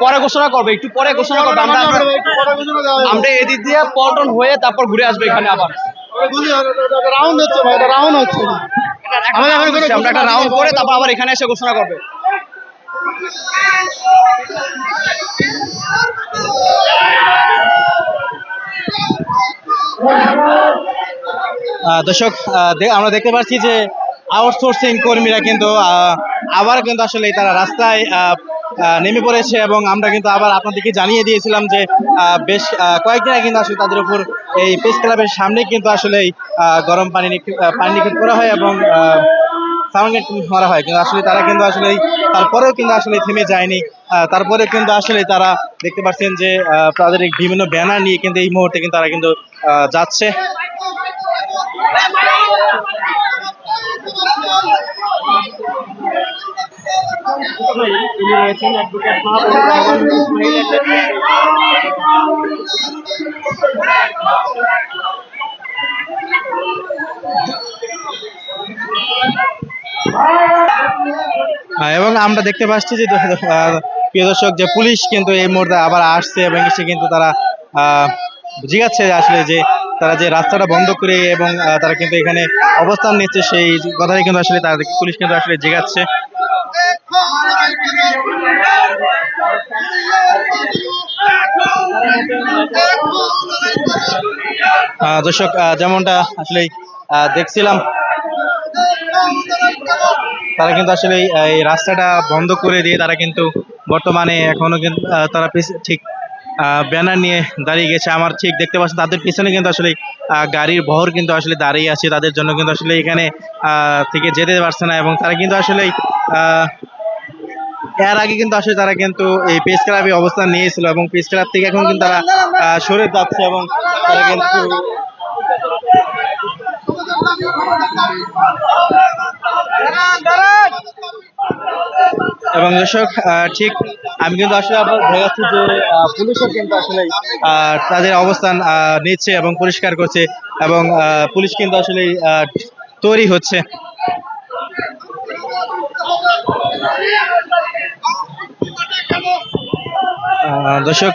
পরে ঘোষণা করবে একটু পরে ঘোষণা করবে আমরা আমরা এদিক দিয়ে পল্টন হয়ে তারপর ঘুরে আসব এখানে আবার। রাউন্ড হচ্ছে ভাই এটা রাউন্ড হচ্ছে। আমাদের এখন কোনো আমরা একটা রাউন্ড করে তারপর আবার এখানে এসে ঘোষণা করবে। আহ, দর্শক আমরা দেখতে পাচ্ছি যে আউটসোর্সিং কর্মীরা কিন্তু আহ, আবার কিন্তু আসলে তারা রাস্তায় নেমে পড়েছে এবং আমরা কিন্তু আবার আপনাদেরকে জানিয়ে দিয়েছিলাম যে বেশ কয়েকদিন আগে কিন্তু আসলে তাদের উপর এই প্রেস ক্লাবের সামনে কিন্তু আসলে গরম পানি পানি নিক্ষেপ করা হয় এবং মারা হয়। কিন্তু আসলে তারা কিন্তু আসলে তারপরেও কিন্তু আসলে থেমে যায়নি। তারপরে কিন্তু আসলে তারা দেখতে পাচ্ছেন যে তাদের বিভিন্ন ব্যানার নিয়ে কিন্তু এই মুহূর্তে কিন্তু তারা কিন্তু আহ, যাচ্ছে আহ, এবং আমরা দেখতে পাচ্ছি যে প্রিয় দর্শক যে পুলিশ কিন্তু এই মুহূর্তে আবার আসছে এবং এসে কিন্তু তারা যে আসলে যে তারা যে রাস্তাটা বন্ধ করে এবং তারা কিন্তু এখানে অবস্থান নিচ্ছে সেই কথাই কিন্তু আসলে তাদের পুলিশ কিন্তু আসলে আহ, দর্শক যেমনটা আসলে দেখছিলাম, তারা কিন্তু আসলে এই- রাস্তাটা বন্ধ করে দিয়ে তারা কিন্তু বর্তমানে এখনও কিন্তু তারা ঠিক ব্যানার নিয়ে দাঁড়িয়ে গেছে। আমার ঠিক দেখতে পাচ্ছেন তাদের পিছনে কিন্তু আসলে গাড়ির বহর কিন্তু আসলে দাঁড়িয়ে আছে। তাদের জন্য কিন্তু আসলে এখানে থেকে যেতে পারছে না এবং তারা কিন্তু আসলে এর আগে কিন্তু আসলে তারা কিন্তু এই পেস ক্লাবে অবস্থান নিয়েছিল এবং পেস ক্লাব থেকে এখন কিন্তু তারা সরে যাচ্ছে এবং তারা কিন্তু এবং দর্শক ঠিক আমি কিন্তু আসলে আপনার দেখাচ্ছি যে পুলিশও কিন্তু আসলে তাদের অবস্থান নিচ্ছে এবং পরিষ্কার করছে এবং পুলিশ কিন্তু আসলে তৈরি হচ্ছে। দর্শক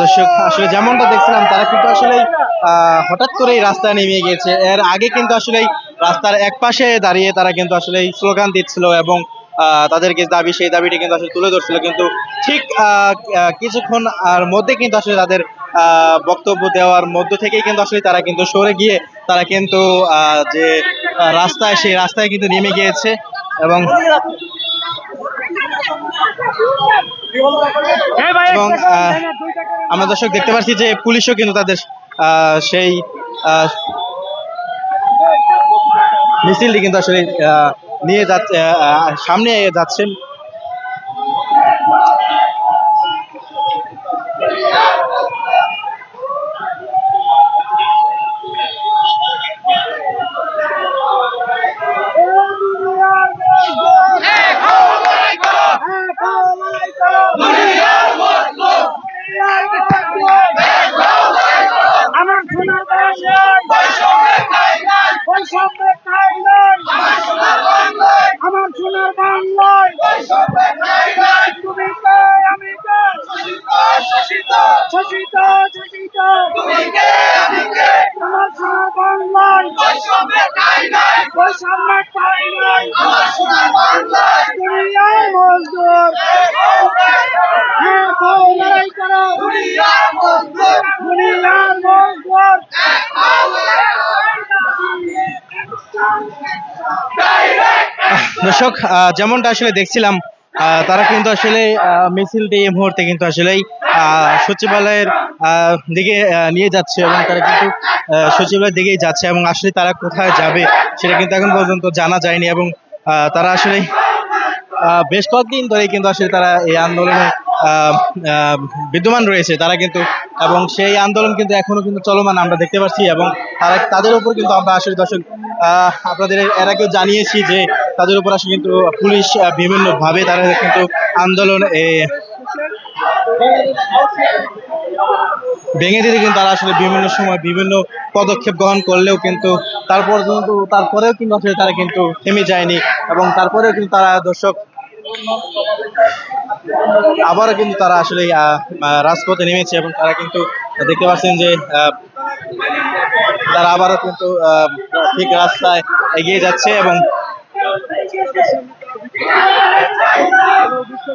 দর্শক, আসলে যেমনটা দেখছিলাম, তারা কিন্তু আসলে হঠাৎ করেই রাস্তায় নেমে গিয়েছে। এর আগে কিন্তু আসলে রাস্তার এক পাশে দাঁড়িয়ে তারা কিন্তু আসলে স্লোগান দিচ্ছিল এবং আহ, তাদের যে দাবি সেই দাবিটি কিন্তু আসলে তুলে ধরছিল। কিন্তু ঠিক কিছুক্ষণ আর মধ্যে কিন্তু আসলে তাদের বক্তব্য দেওয়ার মধ্য থেকেই কিন্তু আসলে তারা কিন্তু সরে গিয়ে তারা কিন্তু যে রাস্তায় সেই রাস্তায় কিন্তু নেমে গিয়েছে এবং এবং আমরা দর্শক দেখতে পাচ্ছি যে পুলিশও কিন্তু তাদের সেই মিছিলটি কিন্তু আসলে নিয়ে যাচ্ছে সামনে যাচ্ছেন সোনার বাংলায় তুমি কে? আমি কে? শোষিত শোষিত। আমার সোনার বাংলায় বৈষম্যের টাইমলাইন দুনিয়ার মজদুর। হ্যাঁ লড়াই করো। দুনিয়ার মজদুর। দর্শক যেমনটা আসলে দেখছিলাম তারা কিন্তু আসলে আহ, মিছিলটি এই মুহূর্তে কিন্তু আসলেই সচিবালয়ের দিকে নিয়ে যাচ্ছে এবং তারা কিন্তু সচিবালয়ের দিকেই যাচ্ছে এবং আসলে তারা কোথায় যাবে সেটা কিন্তু এখন পর্যন্ত জানা যায়নি এবং তারা আসলে বেশ কয়েকদিন ধরেই কিন্তু আসলে তারা এই আন্দোলনে বিদ্যমান রয়েছে তারা কিন্তু এবং সেই আন্দোলন কিন্তু এখনও কিন্তু চলমান আমরা দেখতে পাচ্ছি এবং তারা তাদের উপর কিন্তু আমরা আসলে দর্শক আপনাদের এর আগেও জানিয়েছি যে তাদের উপর আসলে কিন্তু পুলিশ বিভিন্ন ভাবে তারা কিন্তু আন্দোলন ভেঙে দিতে কিন্তু তারা আসলে বিভিন্ন সময় বিভিন্ন পদক্ষেপ গ্রহণ করলেও কিন্তু তারপর কিন্তু, তারপরেও কিন্তু আসলে তারা কিন্তু থেমে যায়নি এবং তারপরেও কিন্তু তারা দর্শক আবারও কিন্তু তারা আসলে রাজপথে নেমেছে এবং তারা কিন্তু দেখতে পাচ্ছেন যে তারা আবারও কিন্তু ঠিক রাস্তায় এগিয়ে যাচ্ছে এবং বিশ্বাস